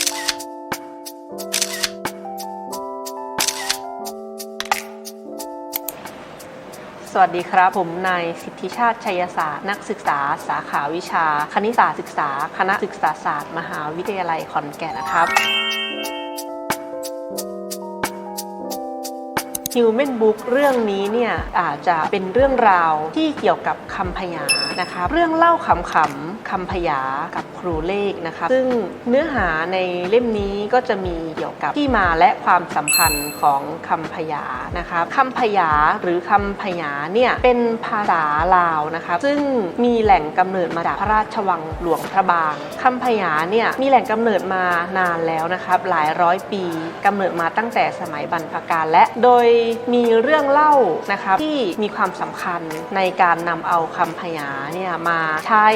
สวัสดีครับ ผมนายสิทธิชาติชัยศาสตร์ นักศึกษาสาขาวิชา คณิตศาสตร์ศึกษา คณะศึกษาศาสตร์ มหาวิทยาลัยขอนแก่นนะครับ Human Book เรื่องนี้เนี่ยอาจจะเป็นเรื่องราวที่เกี่ยวกับคำพยานะคะเรื่องเล่าขำๆคำพยากับครูเลขนะคะ ซึ่งเนื้อหาในเล่มนี้ก็จะมีเกี่ยวกับที่มาและความสำคัญของคำพยานะคะคำพยาหรือคำพยาเนี่ยเป็นภาษาลาวนะคะ ซึ่งมีแหล่งกำเนิดมาจากพระราชวังหลวงพระบางคำพยาเนี่ยมีแหล่งกำเนิดมานานแล้วนะครับหลายร้อยปีกำเนิดมาตั้งแต่สมัยบรรพกาลและโดยมีเรื่องเล่านะครับที่มีความสำคัญในการนำเอาคำพยาเนี่ยมาใช้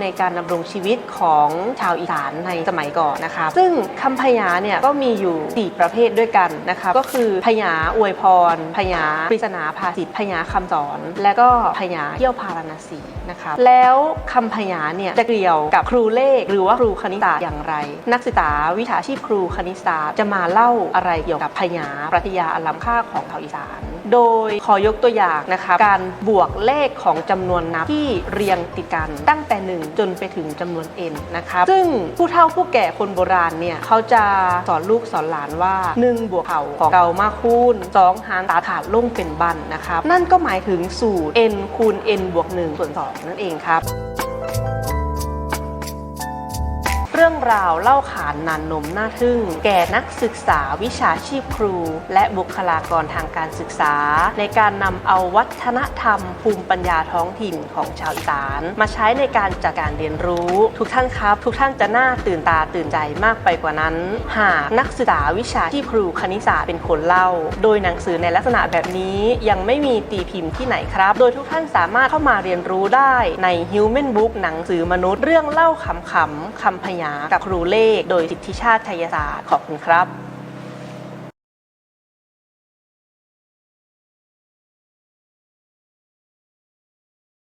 ในการดำรงชีวิตของชาวอีสานในสมัยก่อนนะคะ ซึ่งคำพยาเนี่ยก็มีอยู่ 4 ประเภทด้วยกันนะคะก็คือพยาอวยพร พยาปริศนาภาษิตพยาคำสอน และก็พยาเที่ยวพาราณสีนะคะแล้วคำพยาเนี่ยจะเกี่ยวกับครูเลข หรือว่าครูคณิตศาสตร์อย่างไร นักศึกษาวิชาชีพครูคณิตศาสตร์จะมาเล่าอะไรเกี่ยวกับพยาปรัชญาอันล้ำค่าของชาวอีสาน โดยขอยกตัวอย่างนะคะการบวกเลขของจำนวนนับที่เรียงติดกันตั้งแต่ 1จนไปถึงจำนวน n นะคะซึ่งผู้เฒ่าผู้แก่คนโบราณเนี่ยเขาจะสอนลูกสอนหลานว่า1บวกเขาของเก่ามาคูณ2หารตาถาดลงเป็นบันนะครับนั่นก็หมายถึงสูตร n คูณ n บวก1ส่วน2นั่นเองครับ เรื่องราวเล่าขานนานนมน่าทึ่ง แก่นักศึกษาวิชาชีพครู และบุคลากรทางการศึกษา ในการนำเอาวัฒนธรรม ภูมิปัญญาท้องถิ่นของชาวอีสาน มาใช้ในการจัดการเรียนรู้ ทุกท่านครับ ทุกท่านจะน่าตื่นตาตื่นใจมากไปกว่านั้น หากนักศึกษาวิชาชีพครูคณิตศาสตร์เป็นคนเล่า โดยหนังสือในลักษณะแบบนี้ยังไม่มีตีพิมพ์ที่ไหนครับ โดยทุกท่านสามารถเข้ามาเรียนรู้ได้ใน Human Book หนังสือมนุษย์เรื่องเล่าขำๆคำพยาา กับครูเลข โดยสิทธิชาติชัยศาสตร์ ขอบคุณครับ